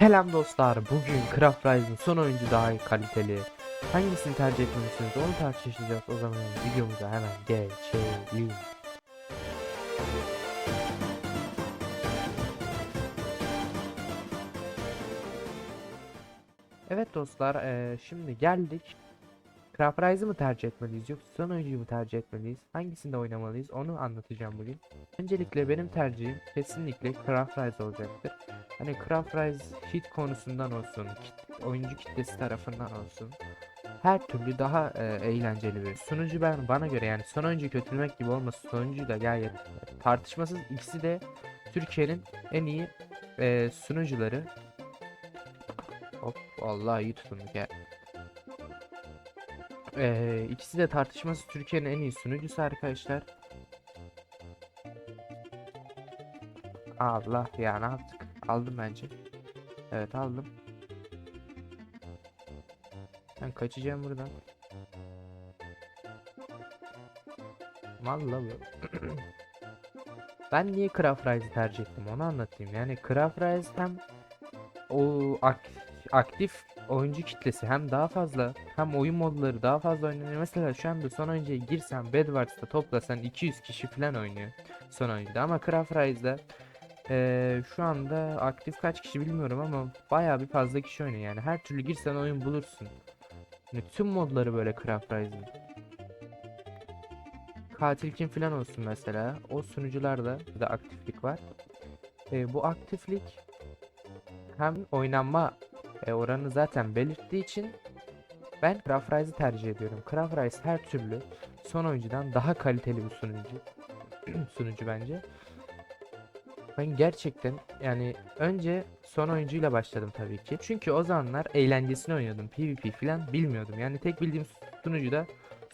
Selam dostlar. Bugün Craft Rise'ın son oyuncu daha kaliteli. Hangisini tercih etmelisiniz onu tartışacağız. O zaman videomuza hemen geçelim. Evet dostlar, şimdi geldik. Craft Rise'ı mı tercih etmeliyiz yoksa son oyuncuyu mu tercih etmeliyiz? Hangisinde oynamalıyız onu anlatacağım bugün. Öncelikle benim tercihim kesinlikle Craft Rise olacaktır. Hani Craft Rise hit konusundan olsun, oyuncu kitlesi tarafından olsun. Her türlü daha e, eğlenceli bir sunucu ben bana göre yani son oyuncu kötülemek gibi olması sonuncuyu da gayet tartışmasız ikisi de Türkiye'nin en iyi e, sunucuları. Hop vallahi iyi tutunduk ya. E, ikisi de tartışmasız Türkiye'nin en iyi sunucusu arkadaşlar. Allah ya ne yaptık? Aldım bence. Evet aldım. Ben kaçacağım buradan. Valla ben niye Craft Rise'ı tercih ettim onu anlatayım. Yani Craft Rise hem o ak- aktif oyuncu kitlesi hem daha fazla hem oyun modları daha fazla oynanıyor. Mesela şu anda son oyuncuya girsen Bedwars'ta toplasan 200 kişi falan oynuyor son oyuncuda ama Craft Rise'da ee, şu anda aktif kaç kişi bilmiyorum ama bayağı bir fazla kişi oynuyor yani her türlü girsen oyun bulursun. Yani tüm modları böyle Craft Rise'ın. Katil kim falan olsun mesela. O sunucularda da aktiflik var. Ee, bu aktiflik hem oynanma e, oranı zaten belirttiği için ben Craft tercih ediyorum. Craft her türlü son oyuncudan daha kaliteli bir sunucu. sunucu bence. Ben gerçekten yani önce son oyuncuyla başladım tabii ki. Çünkü o zamanlar eğlencesini oynuyordum. PvP falan bilmiyordum. Yani tek bildiğim sunucu da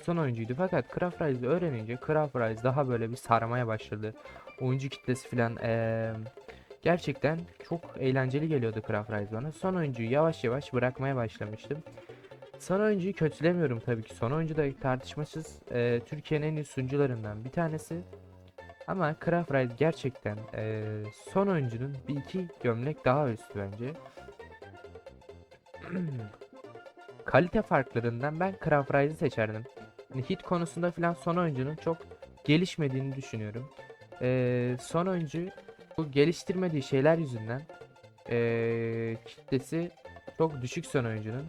son oyuncuydu. Fakat Craft Rise'ı öğrenince Craft Rise daha böyle bir sarmaya başladı. Oyuncu kitlesi falan eee, gerçekten çok eğlenceli geliyordu Craft Rise bana. Son oyuncuyu yavaş yavaş bırakmaya başlamıştım. Son oyuncuyu kötülemiyorum tabii ki. Son oyuncu da tartışmasız eee, Türkiye'nin en iyi sunucularından bir tanesi. Ama Craft Rise gerçekten eee, son oyuncunun bir iki gömlek daha üstü bence. Kalite farklarından ben Craft Rise'ı seçerdim. Hani hit konusunda filan son oyuncunun çok gelişmediğini düşünüyorum. Eee, son oyuncu bu geliştirmediği şeyler yüzünden eee, kitlesi çok düşük son oyuncunun.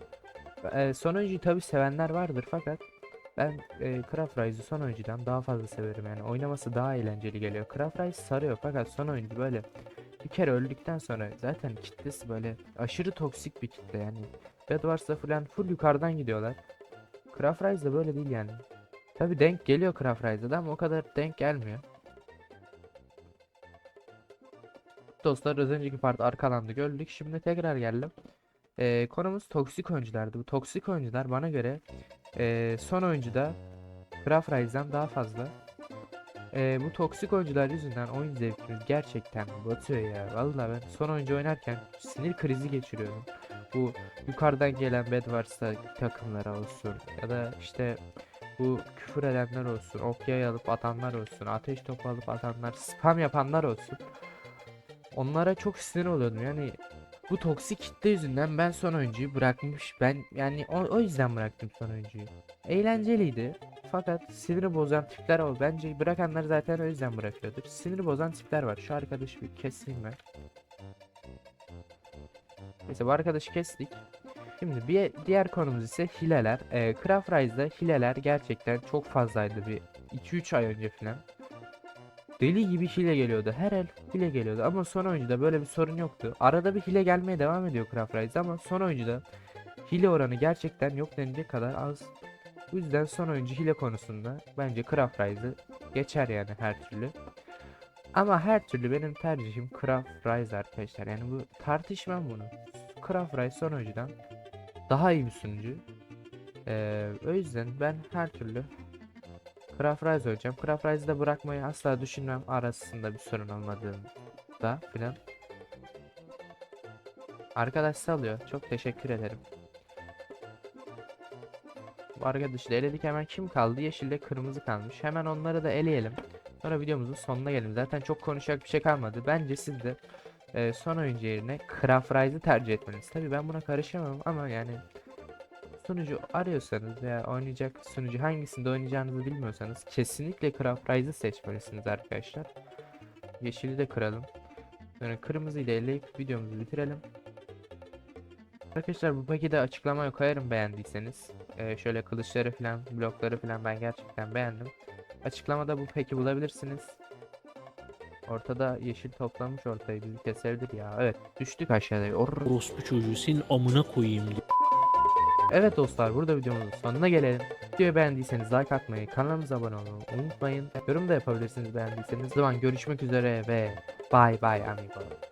Eee, son oyuncuyu tabi sevenler vardır fakat ben e, Craft Rise'ı son oyuncudan daha fazla severim yani oynaması daha eğlenceli geliyor. Craft Rise sarıyor fakat son oyuncu böyle bir kere öldükten sonra zaten kitlesi böyle aşırı toksik bir kitle yani. Bedwars'ta falan full yukarıdan gidiyorlar. Craft Rise'da böyle değil yani. Tabi denk geliyor Craft Rise'da da ama o kadar denk gelmiyor. Dostlar az önceki part arkalandı gördük. Şimdi tekrar geldim. Ee, konumuz toksik oyunculardı. Bu toksik oyuncular bana göre ee, son oyuncuda Craft Rise'dan daha fazla. Ee, bu toksik oyuncular yüzünden oyun zevkimiz gerçekten batıyor ya. Vallahi ben son oyuncu oynarken sinir krizi geçiriyordum. Bu yukarıdan gelen Bedwars'ta takımlara olsun ya da işte bu küfür edenler olsun, ok yay alıp atanlar olsun, ateş topu alıp atanlar, spam yapanlar olsun. Onlara çok sinir oluyordum yani bu toksik kitle yüzünden ben son oyuncuyu bırakmış. Ben yani o, o yüzden bıraktım son oyuncuyu. Eğlenceliydi. Fakat siniri bozan tipler oldu. Bence bırakanlar zaten o yüzden bırakıyordur. Siniri bozan tipler var. Şu arkadaşı bir keseyim ben. Neyse bu arkadaşı kestik. Şimdi bir diğer konumuz ise hileler. Ee, Craft Rise'da hileler gerçekten çok fazlaydı bir 2-3 ay önce falan. Deli gibi hile geliyordu. Her el hile geliyordu ama son oyuncuda böyle bir sorun yoktu. Arada bir hile gelmeye devam ediyor Craft Rise ama son oyuncuda hile oranı gerçekten yok denilecek kadar az. Bu yüzden son oyuncu hile konusunda bence Craft Rise'ı geçer yani her türlü. Ama her türlü benim tercihim Craft Rise arkadaşlar. Yani bu tartışmam bunu. Craft Rise son oyuncudan daha iyi bir sunucu. Ee, o yüzden ben her türlü Craft oynayacağım. Craft da bırakmayı asla düşünmem arasında bir sorun olmadığında filan. Arkadaş salıyor. Çok teşekkür ederim. Bu arkadaşı da eledik hemen kim kaldı? Yeşilde kırmızı kalmış. Hemen onları da eleyelim. Sonra videomuzun sonuna gelelim. Zaten çok konuşacak bir şey kalmadı. Bence siz de e, son oyuncu yerine Craft tercih etmeniz. Tabii ben buna karışamam ama yani sunucu arıyorsanız veya oynayacak sunucu hangisinde oynayacağınızı bilmiyorsanız kesinlikle Craft Rise'ı seçmelisiniz arkadaşlar. Yeşili de kıralım. Sonra kırmızı ile eleyip videomuzu bitirelim. Arkadaşlar bu paketi açıklamaya koyarım beğendiyseniz. Ee, şöyle kılıçları falan, blokları falan ben gerçekten beğendim. Açıklamada bu peki bulabilirsiniz. Ortada yeşil toplamış ortayı bizi kesebilir ya. Evet düştük aşağıya. Or- Orospu çocuğu senin amına koyayım. Evet dostlar burada videomuzun sonuna gelelim. Videoyu beğendiyseniz like atmayı, kanalımıza abone olmayı unutmayın. Yorum da yapabilirsiniz beğendiyseniz. O zaman görüşmek üzere ve bye bye amigo.